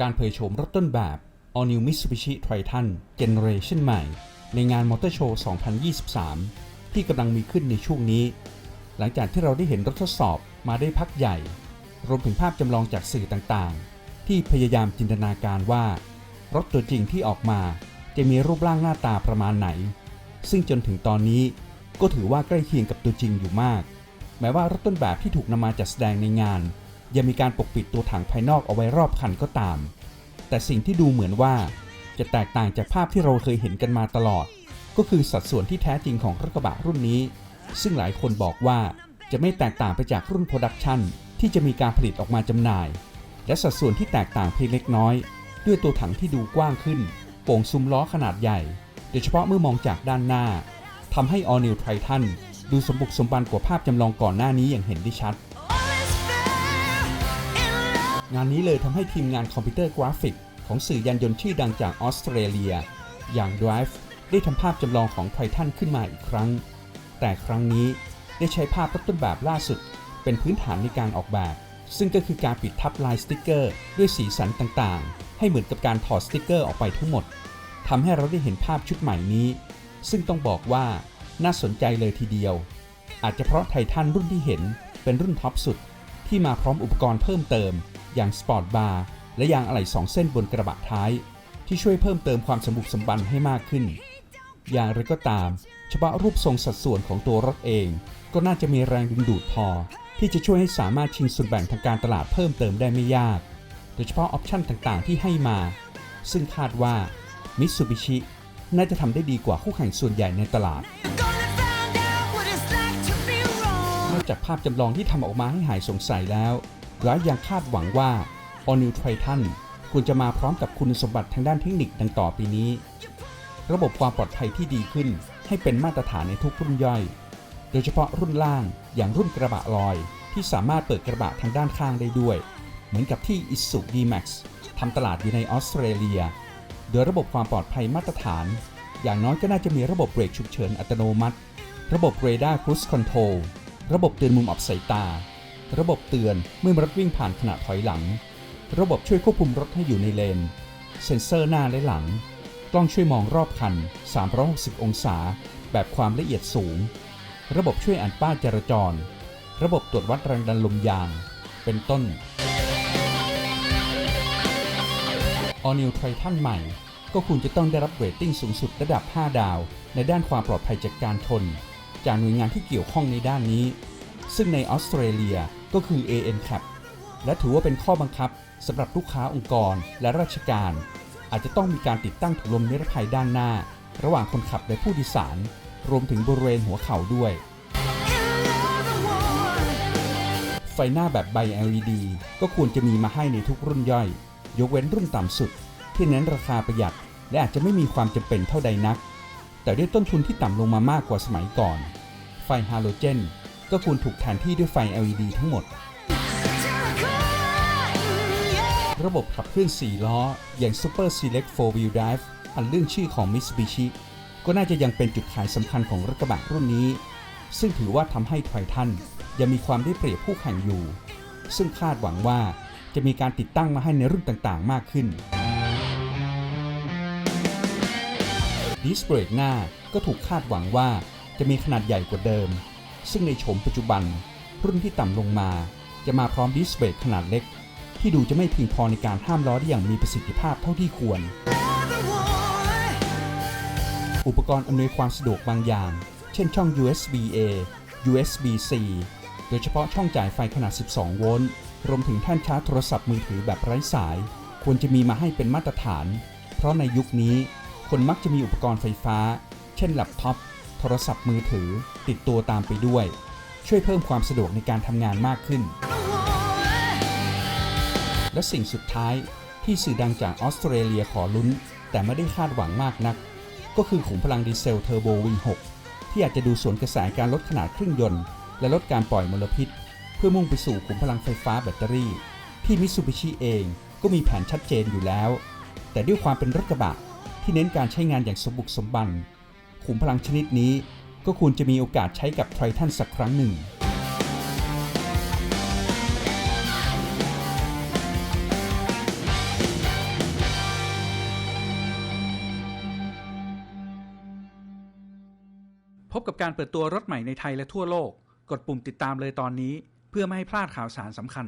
การเผยโฉมรถต้นแบบ All New Mitsubishi Triton Generation ใหม่ ในงานมอเตอร์โชว์ 2023 ที่กำลังมีขึ้นในช่วงนี้ หลังจากที่เราได้เห็นรถทดสอบมาได้พักใหญ่ รวมถึงภาพจำลองจากสื่อต่างๆ ที่พยายามจินตนาการว่า รถตัวจริงที่ออกมาจะมีรูปร่างหน้าตาประมาณไหน ซึ่งจนถึงตอนนี้ก็ถือว่าใกล้เคียงกับตัวจริงอยู่มาก แม้ว่ารถต้นแบบที่ถูกนำมาจัดแสดงในงาน ยังมีการปกปิดตัวถังภายนอกเอาไว้รอบคันก็ตาม แต่สิ่งที่ดูเหมือนว่าจะแตกต่างจากภาพที่เราเคยเห็นกันมาตลอด ก็คือสัดส่วนที่แท้จริงของรถกระบะรุ่นนี้ ซึ่งหลายคนบอกว่าจะไม่แตกต่างไปจากรุ่นโปรดักชันที่จะมีการผลิตออกมาจำหน่าย และสัดส่วนที่แตกต่างเพียงเล็กน้อย ด้วยตัวถังที่ดูกว้างขึ้น โป่งซุ้มล้อขนาดใหญ่ โดยเฉพาะเมื่อมองจากด้านหน้าทำให้ All New Triton ดูสมบุกสมบันกว่าภาพจำลองก่อนหน้านี้อย่างเห็นได้ชัด งานนี้เลยทำให้ทีมงานคอมพิวเตอร์กราฟิก ของสื่อยานยนต์ชื่อดังจากออสเตรเลีย อย่าง Drive ได้ทำภาพจำลองของไททันขึ้นมาอีกครั้ง แต่ครั้งนี้ได้ใช้ภาพต้นแบบล่าสุด เป็นพื้นฐานในการออกแบบ ซึ่งก็คือการปิดทับลายสติกเกอร์ ด้วยสีสันต่างๆ ให้เหมือนกับการถอดสติกเกอร์ออกไปทั้งหมดทำให้เราได้เห็นภาพชุดใหม่นี้ ซึ่งต้องบอกว่าน่าสนใจเลยทีเดียว อาจจะเพราะไททันรุ่นที่เห็นเป็นรุ่นท็อปสุด ที่มาพร้อมอุปกรณ์เพิ่มเติม อย่างสปอร์ตบาร์และยางอะไหล่2เส้นบนกระบะท้าย ที่ช่วยเพิ่มเติมความสมบุกสมบันให้มากขึ้น อย่างไรก็ตามเฉพาะรูปทรงสัดส่วนของตัวรถเอง ก็น่าจะมีแรงดึงดูดพอ ที่จะช่วยให้สามารถชิงส่วนแบ่งทางการตลาดเพิ่มเติมได้ไม่ยาก โดยเฉพาะออปชั่นต่างๆ ที่ให้มา ซึ่งคาดว่ามิตซูบิชิน่าจะทำได้ดีกว่าคู่แข่งส่วนใหญ่ในตลาดนอกจากภาพจำลองที่ทำออกมาให้หายสงสัยแล้ว ร้ายยังคาดหวังว่า All New Triton ควรจะมาพร้อมกับคุณสมบัติทางด้านเทคนิคดังต่อไปนี้ ระบบความปลอดภัยที่ดีขึ้นให้เป็นมาตรฐานในทุกรุ่นย่อย โดยเฉพาะรุ่นล่างอย่างรุ่นกระบะลอยที่สามารถเปิดกระบะทางด้านข้างได้ด้วย เหมือนกับที่ Isuzu D-Max ทำตลาดอยู่ในออสเตรเลีย โดยระบบความปลอดภัยมาตรฐาน อย่างน้อยก็น่าจะมีระบบเบรกฉุกเฉินอัตโนมัติ ระบบเรดาร์ครู i คอนโทรล ระบบเตือนมุมอับสายตา ระบบเตือนเมื่อรถวิ่งผ่านขณะถอยหลัง ระบบช่วยควบคุมรถให้อยู่ในเลน เซ็นเซอร์หน้าและหลัง กล้องช่วยมองรอบคัน 360 องศา แบบความละเอียดสูง ระบบช่วยอ่านป้ายจราจร ระบบตรวจวัดแรงดันลมยาง เป็นต้น All New Triton ใหม่ ก็ควรจะต้องได้รับเรตติ้งสูงสุดระดับ 5 ดาว ในด้านความปลอดภัยจากการชน จากหน่วยงานที่เกี่ยวข้องในด้านนี้ ซึ่งในออสเตรเลีย ก็คือ ANCAP และถือว่าเป็นข้อบังคับสำหรับลูกค้าองค์กรและราชการ อาจจะต้องมีการติดตั้งถุงลมนิรภัยด้านหน้า ระหว่างคนขับและผู้โดยสาร รวมถึงบริเวณหัวเข่าด้วย ไฟหน้าแบบใบ LED ก็ควรจะมีมาให้ในทุกรุ่นย่อย ยกเว้นรุ่นต่ำสุด ที่เน้นราคาประหยัด และอาจจะไม่มีความจำเป็นเท่าใดนัก แต่ด้วยต้นทุนที่ต่ำลงมามากกว่าสมัยก่อน ไฟฮาโลเจน ก็ควรถูกแทนที่ด้วยไฟ LED ทั้งหมด ระบบขับเคลื่อน 4 ล้อ อย่าง Super Select 4-Wheel Drive อันเรื่องชื่อของ Mitsubishi ก็น่าจะยังเป็นจุดขายสำคัญของรถกระบะรุ่นนี้ ซึ่งถือว่าทำให้ไททันยังมีความได้เปรียบผู้แข่งอยู่ ซึ่งคาดหวังว่าจะมีการติดตั้งมาให้ในรุ่นต่างๆ มากขึ้นดิสเบรกหน้าก็ถูกคาดหวังว่าจะมีขนาดใหญ่กว่าเดิม ซึ่งในโฉมปัจจุบัน รุ่นที่ต่ำลงมา จะมาพร้อมดิสเบรกขนาดเล็ก ที่ดูจะไม่เพียงพอในการห้ามล้อได้อย่างมีประสิทธิภาพเท่าที่ควร อุปกรณ์อำนวยความสะดวกบางอย่าง เช่นช่อง USB A USB C โดยเฉพาะช่องจ่ายไฟขนาด 12 โวลต์รวมถึงแท่นชาร์จโทรศัพท์มือถือแบบไร้สาย ควรจะมีมาให้เป็นมาตรฐาน เพราะในยุคนี้ คนมักจะมีอุปกรณ์ไฟฟ้า เช่นแล็ปท็อป โทรศัพท์มือถือติดตัวตามไปด้วย ช่วยเพิ่มความสะดวกในการทำงานมากขึ้น และสิ่งสุดท้ายที่สื่อดังจากออสเตรเลียขอลุ้น แต่ไม่ได้คาดหวังมากนัก ก็คือขุมพลังดีเซลเทอร์โบ V6 ที่อาจจะดูสวนกระแสการลดขนาดเครื่องยนต์ และลดการปล่อยมลพิษ เพื่อมุ่งไปสู่ขุมพลังไฟฟ้าแบตเตอรี่ ที่มิ t ซูบิชิเองก็มีแผนชัดเจนอยู่แล้ว แต่ด้วยความเป็นรถกระบะที่เน้นการใช้งานอย่างสมบุกสมบัน ขุมพลังชนิดนี้ ก็ควรจะมีโอกาสใช้กับไททันสักครั้งหนึ่ง พบกับการเปิดตัวรถใหม่ในไทยและทั่วโลก กดปุ่มติดตามเลยตอนนี้ เพื่อไม่ให้พลาดข่าวสารสำคัญ